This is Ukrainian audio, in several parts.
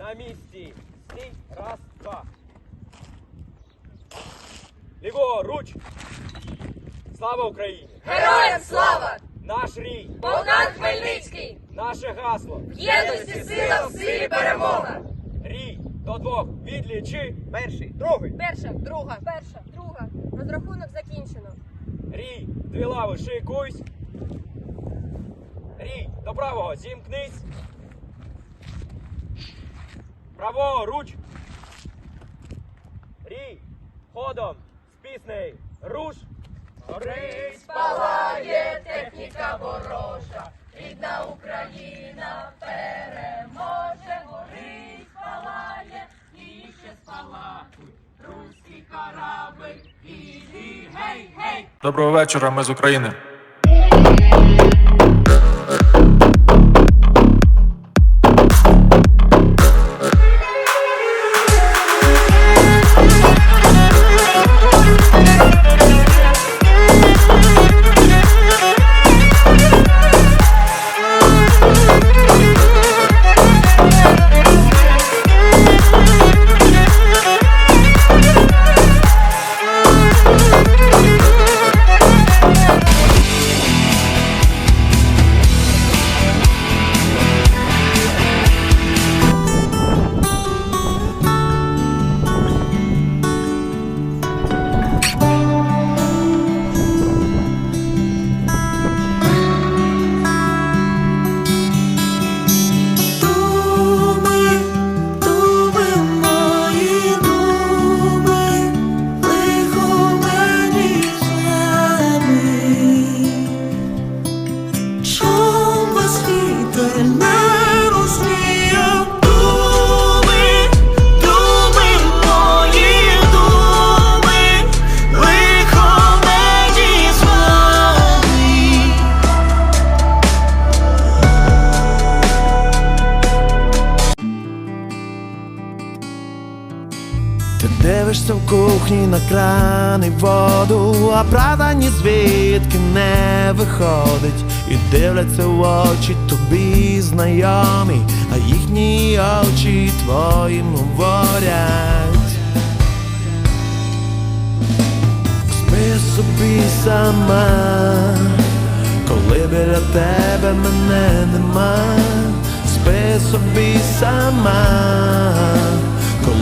На місці. Стій. Раз, два. Ліворуч. Слава Україні! Героям слава! Наш рій! Богдан Хмельницький! Наше гасло! В єдності сила в силі перемога! Рій до двох. Відлічи. Перший, другий. Перша, друга, перша, друга. Розрахунок закінчено. Рій, дві лави, шикуйсь. Рій, до правого, зімкнись. Праворуч. Рій, ходом, з піснею, руш. Горись, Палає техніка ворожа, рідна Україна переможе, горить, палає, і ще спалахуй, руський корабль, іди, гей, гей! Доброго вечора, ми з України. Дивишся в кухні на кран і воду, а правда ні звідки не виходить, і дивляться в очі тобі знайомі, а їхні очі твоїм говорять. Спи собі сама, коли біля тебе мене нема, спи собі сама,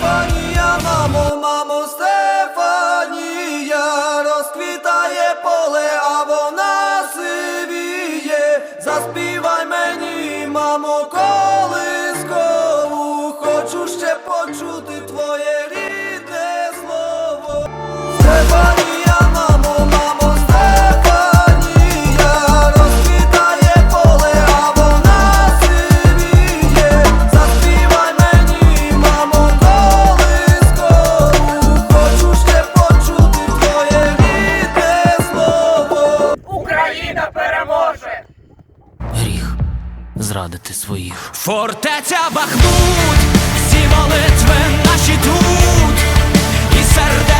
山に山も守 зрадити своїх. Фортеця Бахмут, всі молитви наші тут, і сердечні.